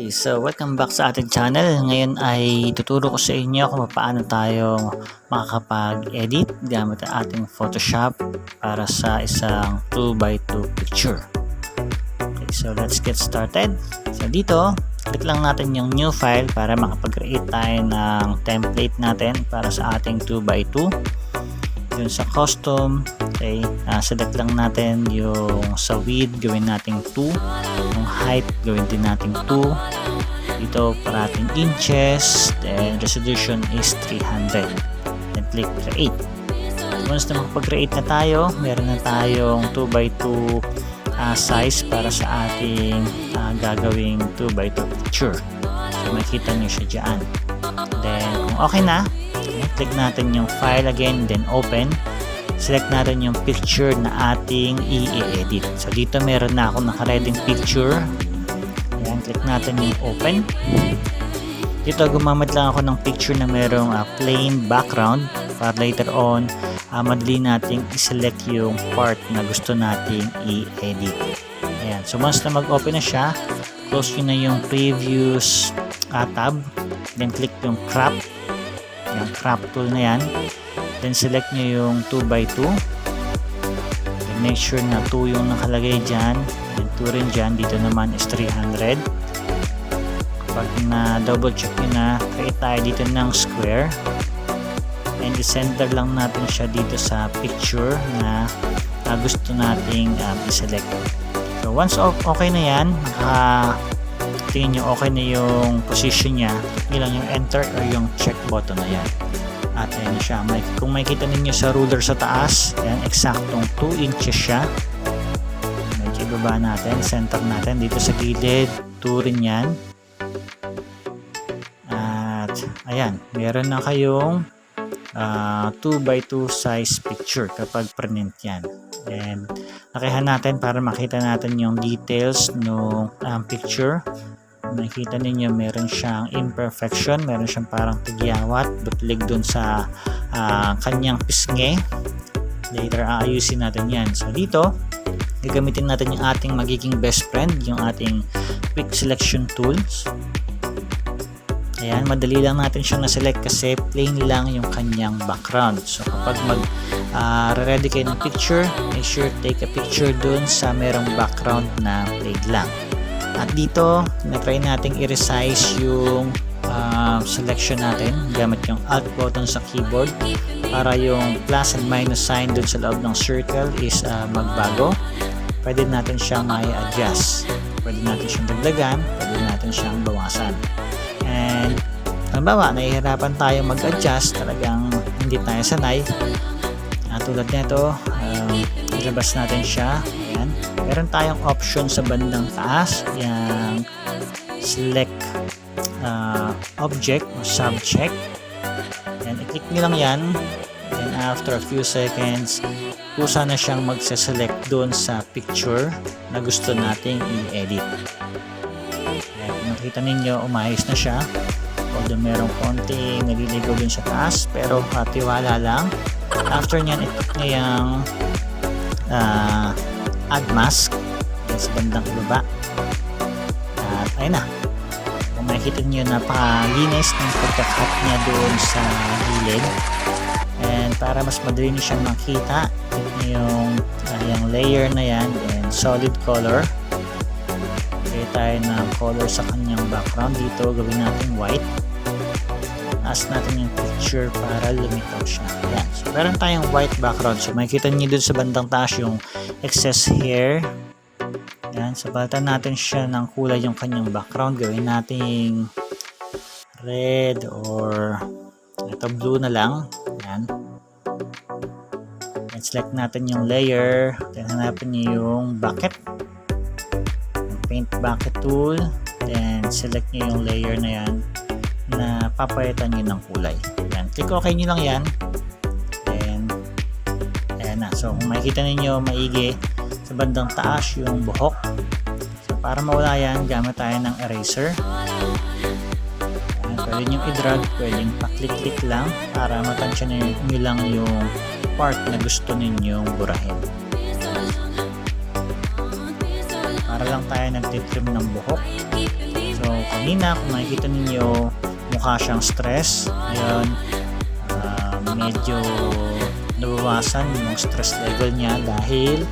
Okay, so welcome back sa ating channel. Ngayon ay tuturo ko sa inyo kung paano tayo makakapag-edit gamit ang ating Photoshop para sa isang 2x2 picture. Okay, so let's get started. So dito, click lang natin yung new file para makapag-create tayo ng template natin para sa ating 2x2. Yun sa custom, okay, uh, select lang natin yung sa width, gawin natin 2 yung height gawin din natin 2 dito parating inches. Then resolution is 300 then click create. Once na makapag-create na tayo meron na tayong 2x2 uh, size para sa ating uh, gagawing 2x2 picture. So makita nyo siya dyan. Then kung okay na click natin yung file again then open select natin yung picture na ating i-edit. So dito meron na ako nakareding picture. Ayan, click natin yung open. Dito gumamit lang ako ng picture na merong uh, plain background para later on uh, madali nating i-select yung part na gusto nating i-edit. Ayan, so once na mag-open na siya, close nyo na yung previous uh, tab. Then click yung crop. Yung crop tool na yan then select nyo yung 2x2 then make sure na 2 yung nakalagay dyan. And 2 rin dyan. Dito naman is 300 pag na double check nyo na create tayo dito ng square. And i-center lang natin siya dito sa picture na uh, gusto nating um, i-select. So once okay na yan naka tingin nyo okay na yung position niya click lang yung enter or yung check button na yan at ayan siya may, kung makikita ninyo sa ruler sa taas ayan eksaktong 2 inches siya. Medyo ibaba natin center natin dito sa gilid 2 rin yan. At ayan meron na kayong uh, 2x2 size picture kapag print yan. And nakihan natin para makita natin yung details ng um, picture nakikita ninyo meron siyang imperfection meron siyang parang tigyawat butlig dun sa uh, kanyang pisngi. Later aayusin natin yan. So dito gagamitin natin yung ating magiging best friend yung ating quick selection tools. Ayan madali lang natin siyang na-select kasi plain lang yung kanyang background. So kapag mag uh, ready kayo ng picture make sure take a picture dun sa merong background na plain lang at dito, na-try nating i-resize yung uh, selection natin gamit yung alt button sa keyboard para yung plus and minus sign dun sa loob ng circle is uh, magbago. Pwede natin siyang i-adjust. Pwede natin siyang dagdagan, pwede natin siyang bawasan. And halimbawa, nahihirapan tayo mag-adjust, talagang hindi tayo sanay. At tulad nito, um, ilabas natin siya. Ayan. Meron tayong option sa bandang taas. Yung select uh, object or subject. Ayan, i-click nyo lang yan. Then after a few seconds, kusa na siyang magse-select doon sa picture na gusto nating i-edit. Nakita ninyo, umayos na siya. Although merong konting naliligaw dun sa taas, pero patiwala lang. After nyan, i-click nyo yung uh, add mask. Sa bandang ibaba at ayun na. Kung makikita nyo napakalinis ng pagkakat niya doon sa gilid. And para mas madali nyo siyang makita yung, uh, yung layer na yan. And solid color. Create tayo ng color sa kanyang background. Dito gawin natin white taas natin yung picture para lumitaw siya. Ayan. So, meron tayong white background. So, makikita niyo dun sa bandang taas yung excess hair. Ayan. So, palitan natin siya ng kulay yung kanyang background. Gawin natin red or ito blue na lang. Ayan. And select natin yung layer. Then, hanapin niyo yung bucket. Paint bucket tool. Then, select niyo yung layer na yan na papalitan nyo ng kulay. Ayan. Click OK nyo lang yan. Then, ayan na. So, kung makikita ninyo maigi sa bandang taas yung buhok. So, para mawala yan, gamit tayo ng eraser. Ayan. Pwede nyo i-drag, pwedeng pa-click-click lang para matansya nyo lang yung part na gusto ninyong burahin. Para lang tayo nagtitrim ng buhok. So, kanina, kung makikita ninyo, mukha siyang stress. Ngayon, ah, medyo nabawasan yung stress level niya dahil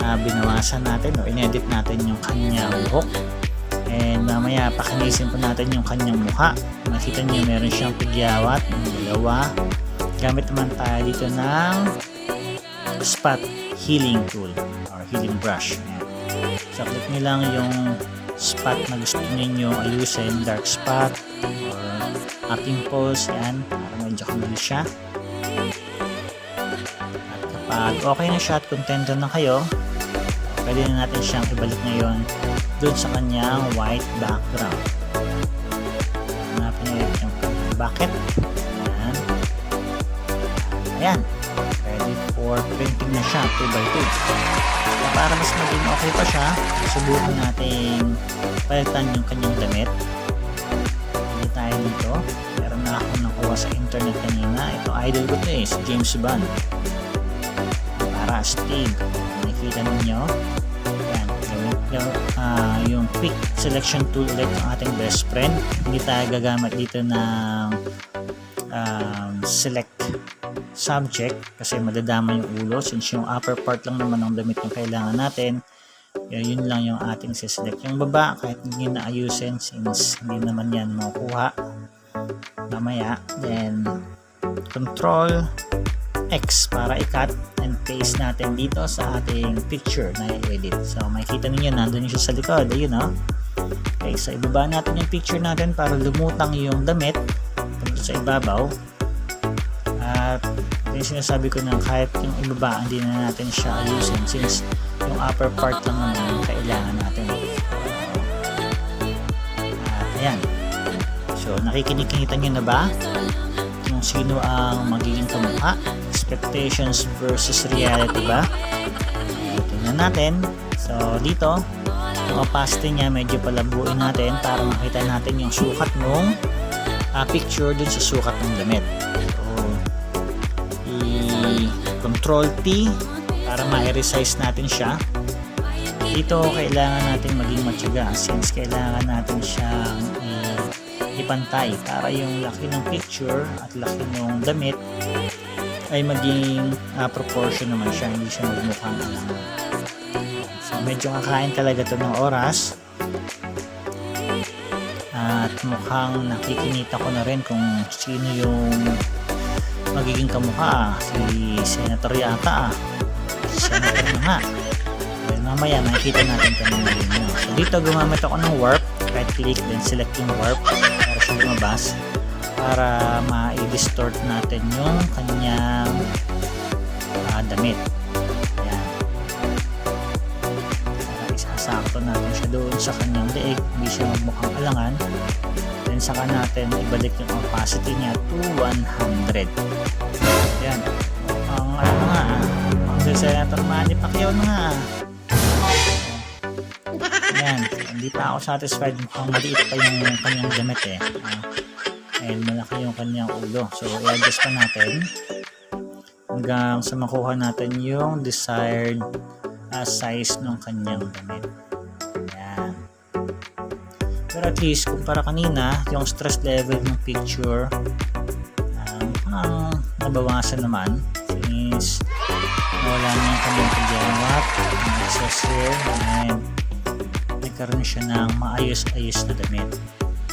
ah, binawasan natin o inedit natin yung kanyang buhok. And mamaya, pakinisin po natin yung kanyang mukha. Makita niyo, meron siyang pigyawat, yung dalawa. Gamit naman tayo dito ng spot healing tool or healing brush. So, click nyo lang yung spot na gusto ninyo ayusin, dark spot uh, pimples, yan, para medyo kumil siya. At kapag okay na siya at contento na kayo, pwede na natin siyang ibalik ngayon dun sa kanyang white background. Hanapin nyo yung bucket. Ayan. Ayan. Ready for printing na siya, 2x2. So, para mas maging okay pa siya, subukan natin palitan yung kanyang damit. Tayo dito. Meron na ako nakuha sa internet kanina. Ito idol ko to eh, si James Bond. Para Steve. Nakikita ninyo. Yan. Yung, yung, ah, yung quick selection tool ulit ng ating best friend. Hindi tayo gagamit dito ng um, select subject kasi madadama yung ulo since yung upper part lang naman ng damit yung kailangan natin yun, yun lang yung ating siselect. Yung baba kahit hindi na since hindi naman yan makukuha. Mamaya then control X para i-cut and paste natin dito sa ating picture na i-edit. So makikita ninyo nandun siya sa likod ayun o okay so ibaba natin yung picture natin para lumutang yung damit punta sa ibabaw. At yung sinasabi ko na kahit yung ibaba hindi na natin siya ayusin since yung upper part lang naman yung kailangan natin. At ayan. So nakikinikita nyo na ba kung sino ang magiging kamukha? Expectations versus reality ba? Ayan, tingnan natin. So dito yung opacity niya medyo palabuin natin para makita natin yung sukat nung ah, picture dun sa sukat ng damit. So i-control T para ma-resize natin siya. Dito kailangan natin maging matyaga since kailangan natin siyang ipantay para yung laki ng picture at laki ng damit ay maging ah, proportion naman siya hindi siya magmukhang alangan so medyo kakain talaga to ng oras. At mukhang nakikinita ko na rin kung sino yung magiging kamukha si Senator yata. ah. Senator na nga. Well, mamaya makikita natin kung ano yun yun. so dito gumamit ako ng warp. Right click then select yung warp. Para siya lumabas. Para ma-distort natin yung kanyang ah, damit. Ayan. para isasakto natin siya doon sa kanyang leeg. Hindi siya magmukhang alangan. Then saka natin ibalik yung opacity niya to 100 yan si Senator Manny Pacquiao na nga. Ah. yan hindi pa ako satisfied mukhang maliit pa yung kanyang damit eh. Ah, and malaki yung kanyang ulo. So i-adjust pa natin hanggang sa makuha natin yung desired ah, size ng kanyang damit. Yan pero at least kumpara kanina yung stress level ng picture um, ang nabawasan naman. Since nawala na yung kanyang pagyawat ang excess hair and nagkaroon siya ng maayos-ayos na damit.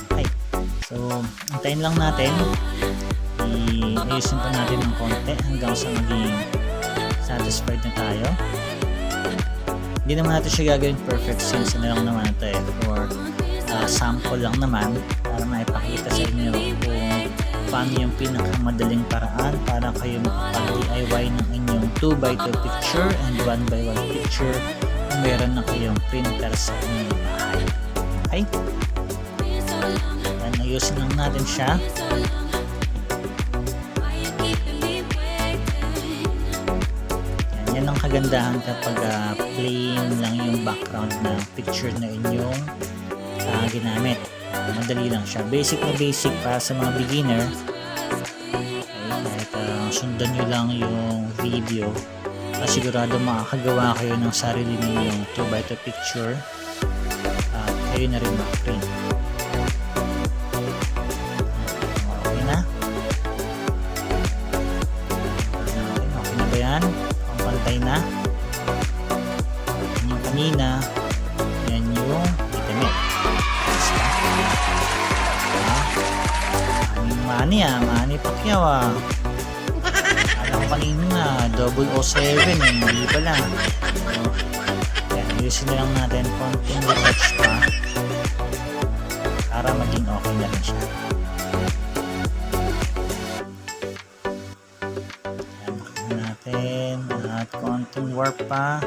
Okay. So antayin lang natin. I-ayusin pa natin ng konti hanggang sa maging satisfied na tayo. Hindi naman natin siya gagawin perfect since ano lang naman ito eh. For uh, sample lang naman para maipakita sa inyo kung paano yung pinakamadaling paraan para kayo makapag-DIY ng inyong 2x2 picture and 1x1 picture kung meron na kayong printer sa inyong bahay. Okay? Yan, ayusin lang natin siya. Yan, yan ang kagandahan kapag ah, plain lang yung background na picture na inyong ah, ginamit. Madali lang siya. Basic na basic para sa mga beginner sundan nyo lang yung video at sigurado makakagawa kayo ng sarili ninyong 2x2 picture. At kayo na rin makaprint okay na? Okay na ba yan? pampantay na? Yung kanina. Yan yung internet ah, mani ah, mani pakyaw ah. Kanina na. Double 07 eh. Hindi pala. So, yan. Ayusin na lang natin. Konting retouch pa. Para maging okay na rin siya. Yan. Makina natin. At konting warp pa.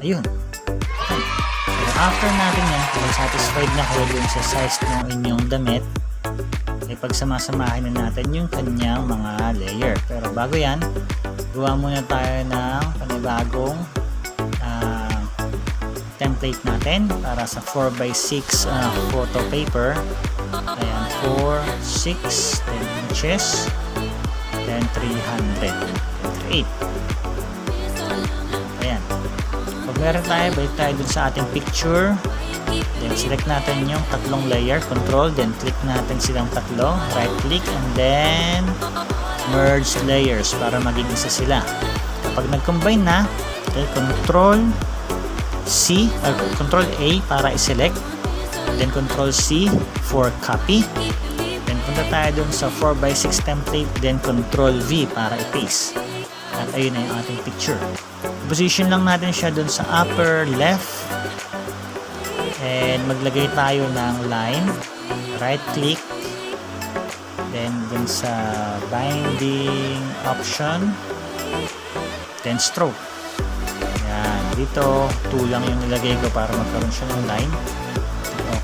Ayun. So after natin yan, kung satisfied na kayo dun sa size ng inyong damit, ay pagsamasamahin na natin yung kanyang mga layer. Pero bago yan, gawa muna tayo ng panibagong ah, template natin para sa 4x6 ah, photo paper. Ayan, 4, 6, 10 inches, then 300, then 8. Ayan. Pag meron tayo, balik tayo dun sa ating picture. Then select natin yung tatlong layer, control, then click natin silang tatlo, right click, and then merge layers para maging isa sila. Kapag nag-combine na, okay, control C, or control A para i-select, then control C for copy, then punta tayo dun sa 4x6 template, then control V para i-paste. At ayun na yung ating picture. Position lang natin siya dun sa upper left, and maglagay tayo ng line. Right click. Then dun sa binding option. Then stroke. Yan dito 2 lang yung nilagay ko para magkaroon siya ng line.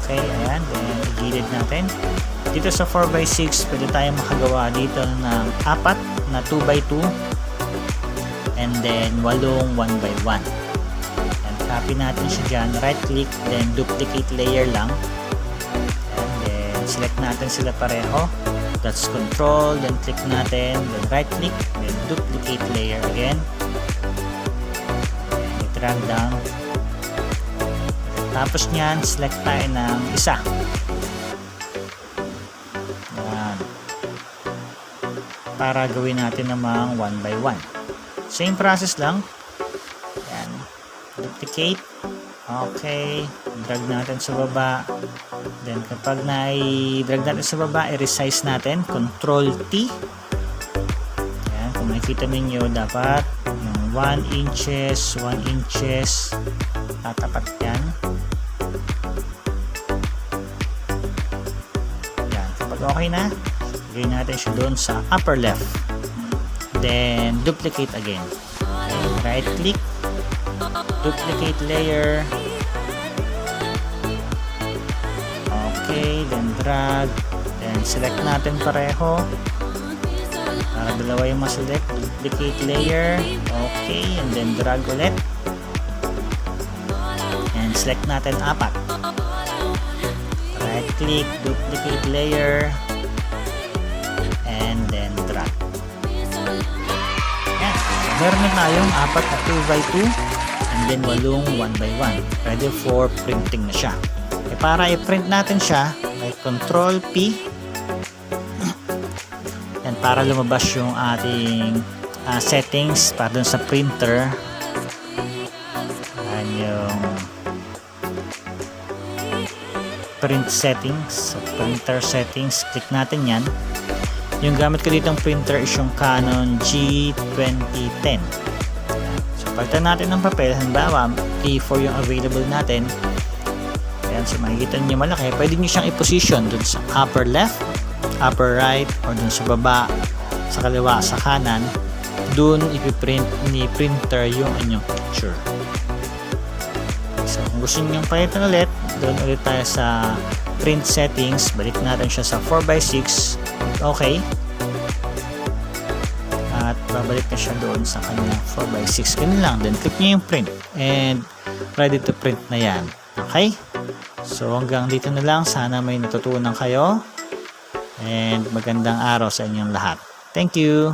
Okay ayan. Then igilid natin. Dito sa 4x6 pwede tayo makagawa dito ng apat na 2x2 and then walong 1x1 and copy natin siya dyan. Right click then duplicate layer lang. And then select natin sila pareho. That's control then click natin. Then right click then duplicate layer again. Then drag down. Tapos nyan select tayo ng isa. Yan. Para gawin natin namang 1 by 1 same process lang. Yan duplicate. Okay. Drag natin sa baba. Then kapag na-drag natin sa baba i-resize natin. Control T. Yan kung makikita ninyo dapat yung 1 inches 1 inches. Tatapat yan. Yan kapag okay na gawin natin siya doon sa upper left then duplicate again. Right click duplicate layer. Okay then drag. Then select natin pareho. Para dalawa yung maselect duplicate layer. Okay and then drag ulit. And select natin apat. Right click duplicate layer meron na tayong apat na 2x2 and then walong 1x1 ready for printing na siya. Eh, para i-print natin siya ay control P. Yan para lumabas yung ating ah, settings para dun sa printer. Yan yung print settings so, printer settings. Click natin yan yung gamit ko ditong printer is yung Canon G2010 so palitan natin ng papel halimbawa A4 yung available natin Ayan, so makikita niyo malaki. Pwede niyo siyang i-position dun sa upper left, upper right, or dun sa baba, sa kaliwa, sa kanan. Dun ipiprint ni printer yung inyong picture. So, kung gusto niyo palitan ulit, doon ulit tayo sa print settings. Balik natin siya sa 4x6. Okay. At babalik na siya doon sa kanyang 4x6. Ganun lang. Then, click niyo yung print. And, ready to print na yan. Okay? So hanggang dito na lang. Sana may natutunan kayo. And magandang araw sa inyong lahat. Thank you!